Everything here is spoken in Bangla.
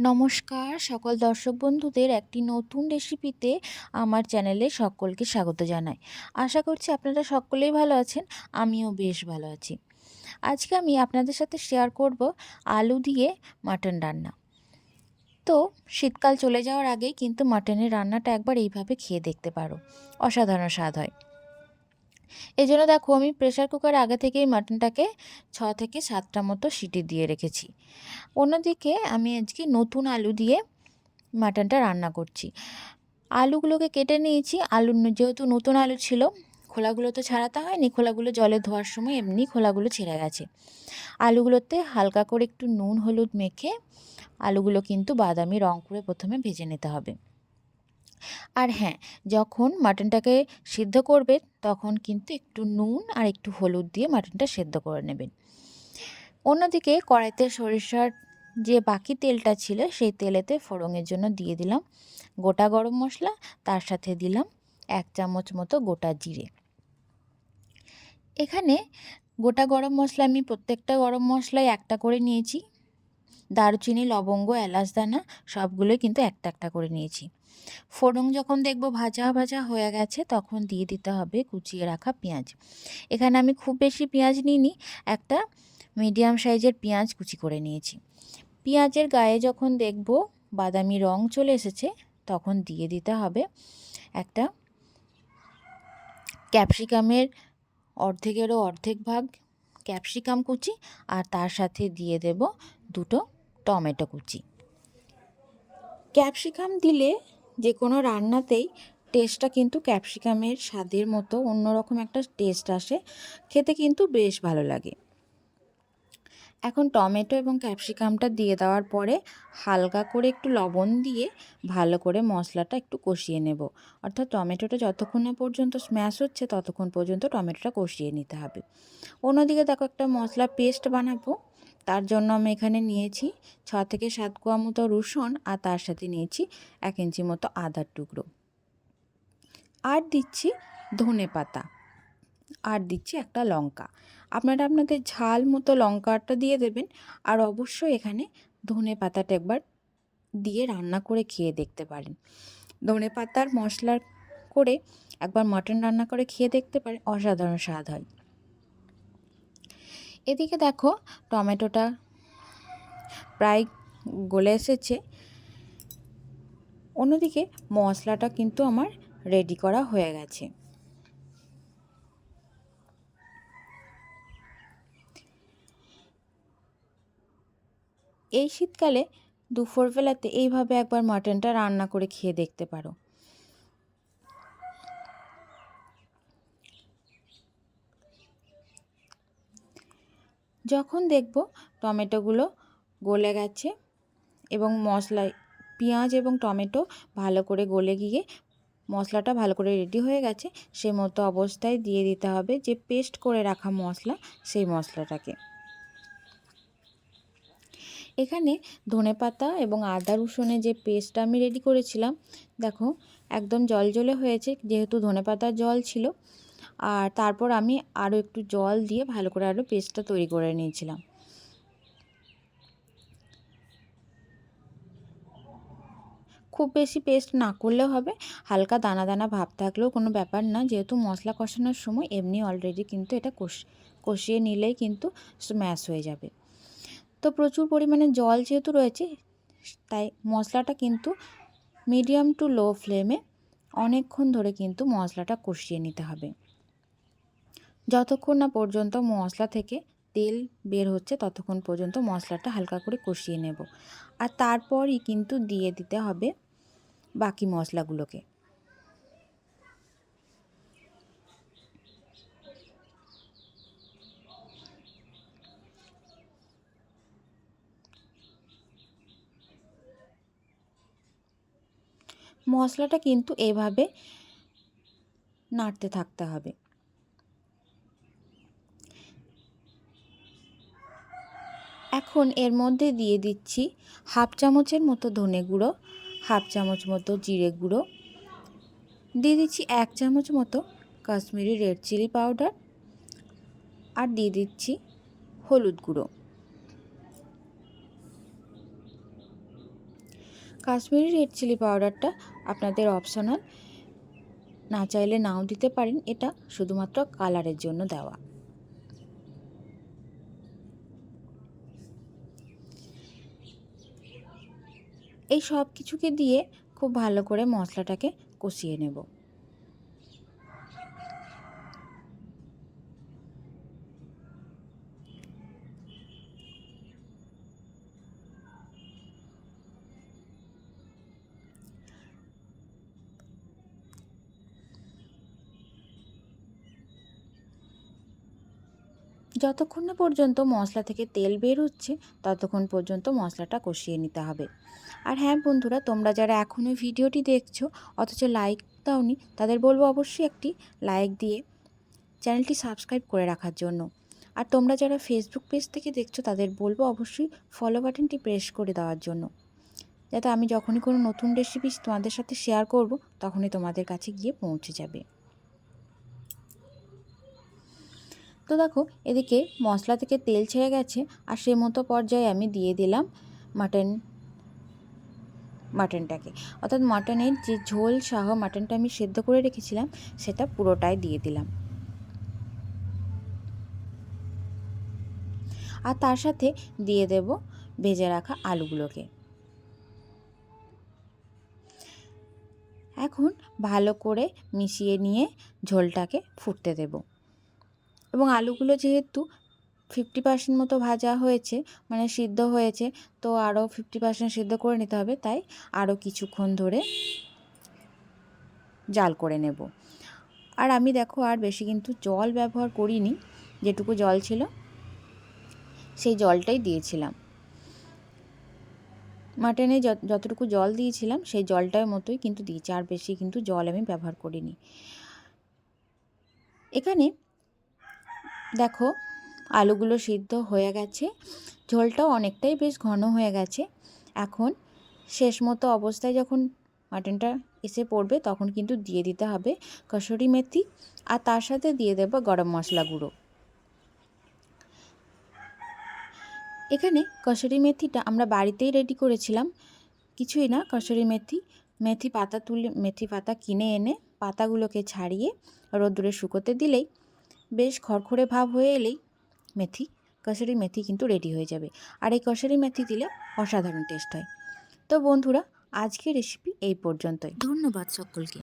নমস্কার। সকল দর্শক বন্ধুদের একটি নতুন রেসিপিতে আমার চ্যানেলে সকলকে স্বাগত জানাই। আশা করছি আপনারা সকলেই ভালো আছেন, আমিও বেশ ভালো আছি। আজকে আমি আপনাদের সাথে শেয়ার করব আলু দিয়ে মাটন রান্না। তো, শীতকাল চলে যাওয়ার আগেই কিন্তু মাটনের রান্নাটা একবার এইভাবে খেয়ে দেখতে পারো। অসাধারণ স্বাদ হয়। এই জন্য দেখো আমি প্রেশার কুকার আগে থেকেই মাটনটাকে ছ থেকে সাতটা মতো সিটি দিয়ে রেখেছি। অন্যদিকে আমি আজকে নতুন আলু দিয়ে মাটনটা রান্না করছি। আলুগুলোকে কেটে নিয়েছি। আলু যেহেতু নতুন আলু ছিল, খোলাগুলো তো ছাড়াতে হয়নি, খোলাগুলো জলে ধোয়ার সময় এমনি খোলাগুলো ছেড়ে গেছে। আলুগুলোতে হালকা করে একটু নুন, হলুদ মেখে আলুগুলো কিন্তু বাদামি রং করে প্রথমে ভেজে নিতে হবে। আর হ্যাঁ যখন মাটনটাকে সিদ্ধ করবে তখন কিন্তু একটু নুন আর একটু হলুদ দিয়ে মাটনটা সেদ্ধ করে নেবেন। অন্যদিকে কড়াইতে সরিষার যে বাকি তেলটা ছিল, সেই তেলেতে ফোড়নের জন্য দিয়ে দিলাম গোটা গরম মশলা, তার সাথে দিলাম এক চামচ মতো গোটা জিরে। এখানে গোটা গরম মশলা, আমি প্রত্যেকটা গরম মশলায় একটা করে নিয়েছি। দারুচিনি, লবঙ্গ, এলাচ, দানা, সবগুলোই কিন্তু একটা একটা করে নিয়েছি। ফোড়ন যখন দেখব ভাজা ভাজা হয়ে গেছে, তখন দিয়ে দিতে হবে কুচিয়ে রাখা পেঁয়াজ। এখানে আমি খুব বেশি পেঁয়াজ নিইনি, একটা মিডিয়াম সাইজের পেঁয়াজ কুচি করে নিয়েছি। পেঁয়াজের গায়ে যখন দেখব বাদামি রং চলে এসেছে, তখন দিয়ে দিতে হবে একটা ক্যাপসিকামের অর্ধেকেরও অর্ধেক ভাগ ক্যাপসিকাম কুচি, আর তার সাথে দিয়ে দেব দুটো টমেটো কুচি। ক্যাপসিকাম দিলে যে কোনো রান্নাতেই টেস্টটা কিন্তু ক্যাপসিকামের স্বাদের মতো অন্যরকম একটা টেস্ট আসে। খেতে কিন্তু বেশ ভালো লাগে। এখন টমেটো এবং ক্যাপসিকামটা দিয়ে দেওয়ার পরে হালকা করে একটু লবণ দিয়ে ভালো করে মশলাটা একটু কষিয়ে নেব। অর্থাৎ টমেটোটা যতক্ষণ না পর্যন্ত স্ম্যাশ হচ্ছে, ততক্ষণ পর্যন্ত টমেটোটা কষিয়ে নিতে হবে। অন্যদিকে দেখো একটা মশলা পেস্ট বানাবো। তার জন্য আমি এখানে নিয়েছি ছ থেকে সাত কোয়া মতো রসুন আর তার সাথে নিয়েছি এক ইঞ্চি মতো আদার টুকরো। আর দিচ্ছি ধনে পাতা। আর দিচ্ছি একটা লঙ্কা। আপনারা আপনাদের ঝাল মতো লঙ্কাটা দিয়ে দেবেন আর অবশ্যই এখানে ধনে পাতাটা একবার দিয়ে রান্না করে খেয়ে দেখতে পারেন। ধনে পাতার মশলা করে একবার মটন রান্না করে খেয়ে দেখতে পারেন, অসাধারণ স্বাদ হয়। এদিকে দেখো টমেটোটা প্রায় গলে এসেছে। অন্যদিকে মশলাটা কিন্তু আমার রেডি করা হয়ে গেছে। এই শীতকালে দুপুরবেলাতে এইভাবে একবার মাটনটা রান্না করে খেয়ে দেখতে পারো। যখন দেখব টমেটোগুলো গলে গেছে এবং মশলায় পেঁয়াজ এবং টমেটো ভালো করে গলে গিয়ে মশলাটা ভালো করে রেডি হয়ে গেছে, সে মতো অবস্থায় দিয়ে দিতে হবে যে পেস্ট করে রাখা মশলা সেই মশলাটাকে। এখানে ধনে পাতা এবং আদা রসুনের যে পেস্টটা আমি রেডি করেছিলাম, দেখো একদম জল জলে হয়েছে, যেহেতু ধনে পাতার জল ছিল আর তারপর আমি আরও একটু জল দিয়ে ভালো করে আরও পেস্টটা তৈরি করে নিয়েছিলাম। খুব বেশি পেস্ট না করলেও হবে, হালকা দানা দানা ভাব থাকলেও কোনো ব্যাপার না, যেহেতু মশলা কষানোর সময় এমনি অলরেডি কিন্তু এটা কষ, কষিয়ে নিলেই কিন্তু স্ম্যাশ হয়ে যাবে। তো প্রচুর পরিমাণে জল যেহেতু রয়েছে, তাই মশলাটা কিন্তু মিডিয়াম টু লো ফ্লেমে অনেকক্ষণ ধরে কিন্তু মশলাটা কষিয়ে নিতে হবে। যতক্ষণ না পর্যন্ত মশলা থেকে তেল বের হচ্ছে, ততক্ষণ পর্যন্ত মশলাটা হালকা করে কষিয়ে নেব। আর তারপরই কিন্তু দিয়ে দিতে হবে বাকি মশলাগুলোকে। মশলাটা কিন্তু এভাবে নাড়তে থাকতে হবে। এখন এর মধ্যে দিয়ে দিচ্ছি হাফ চামচের মতো ধনে গুঁড়ো, হাফ চামচ মতো জিরে গুঁড়ো, দিয়ে দিচ্ছি এক চামচ মতো কাশ্মীরি রেড চিলি পাউডার আর দিয়ে দিচ্ছি হলুদ গুঁড়ো। কাশ্মীরি রেড চিলি পাউডারটা আপনাদের অপশনাল, না চাইলে নাও দিতে পারেন, এটা শুধুমাত্র কালারের জন্য দেওয়া। এই সব কিছুকে দিয়ে খুব ভালো করে মশলাটাকে কষিয়ে নেব। যতক্ষণ না পর্যন্ত মশলা থেকে তেল বের হচ্ছে ততক্ষণ পর্যন্ত মশলাটা কষিয়ে নিতে হবে। আর হ্যাঁ বন্ধুরা, তোমরা যারা এখনও ভিডিওটি দেখছ, অথচ লাইক দাওনি, তাদের বলব অবশ্যই একটি লাইক দিয়ে চ্যানেলটি সাবস্ক্রাইব করে রাখার জন্য। আর তোমরা যারা ফেসবুক পেজ থেকে দেখছ, তাদের বলব অবশ্যই ফলো বাটনটি প্রেস করে দেওয়ার জন্য। যাতে আমি যখনই কোনো নতুন রেসিপি তোমাদের সাথে শেয়ার করব, তখনই তোমাদের কাছে গিয়ে পৌঁছে যাবে। তো দেখো, এদিকে মশলা থেকে তেল ছেড়ে গেছে, আর সে মতো পর্যায়ে আমি দিয়ে দিলাম মাটন, মাটনটাকে। অর্থাৎ মাটনের যে ঝোল সহ মাটনটা আমি সেদ্ধ করে রেখেছিলাম, সেটা পুরোটাই দিয়ে দিলাম। আর তার সাথে দিয়ে দেব ভেজে রাখা আলুগুলোকে। এখন ভালো করে মিশিয়ে নিয়ে ঝোলটাকে ফুটতে দেবো। এবং আলুগুলো যেহেতু ফিফটি পার্সেন্ট মতো ভাজা হয়েছে মানে সিদ্ধ হয়েছে, তো আরও ফিফটি পার্সেন্ট সিদ্ধ করে নিতে হবে, তাই আরও কিছুক্ষণ ধরে জাল করে নেব। আর আমি দেখো আর বেশি কিন্তু জল ব্যবহার করিনি, যেটুকু জল ছিল, সেই জলটাই দিয়েছিলাম। মাটনে যতটুকু জল দিয়েছিলাম, সেই জলটার মতোই কিন্তু দিয়েছি, আর বেশি কিন্তু জল আমি ব্যবহার করিনি। এখানে দেখো, আলুগুলো সিদ্ধ হয়ে গেছে। ঝোলটাও অনেকটাই বেশ ঘন হয়ে গেছে। এখন শেষ মতো অবস্থায় যখন মাটনটা এসে পড়বে, তখন কিন্তু দিয়ে দিতে হবে কসুরি মেথি আর তার সাথে দিয়ে দেবো গরম মশলা গুঁড়ো। এখানে কসুরি মেথিটা আমরা বাড়িতেই রেডি করেছিলাম। কিছুই না, কসুরি মেথি। মেথি পাতা তুলে, মেথি পাতা কিনে এনে পাতাগুলোকে ছাড়িয়ে রোদ্দুরে শুকোতে দিলেই বেশ খড়খড়ে ভাব হয়ে এলেই মেথি, কসুরি মেথি কিন্তু রেডি হয়ে যাবে। আর এই কসুরি মেথি দিলে অসাধারণ টেস্ট হয়। তো বন্ধুরা, আজকের রেসিপি এই পর্যন্তই। ধন্যবাদ সকলকে।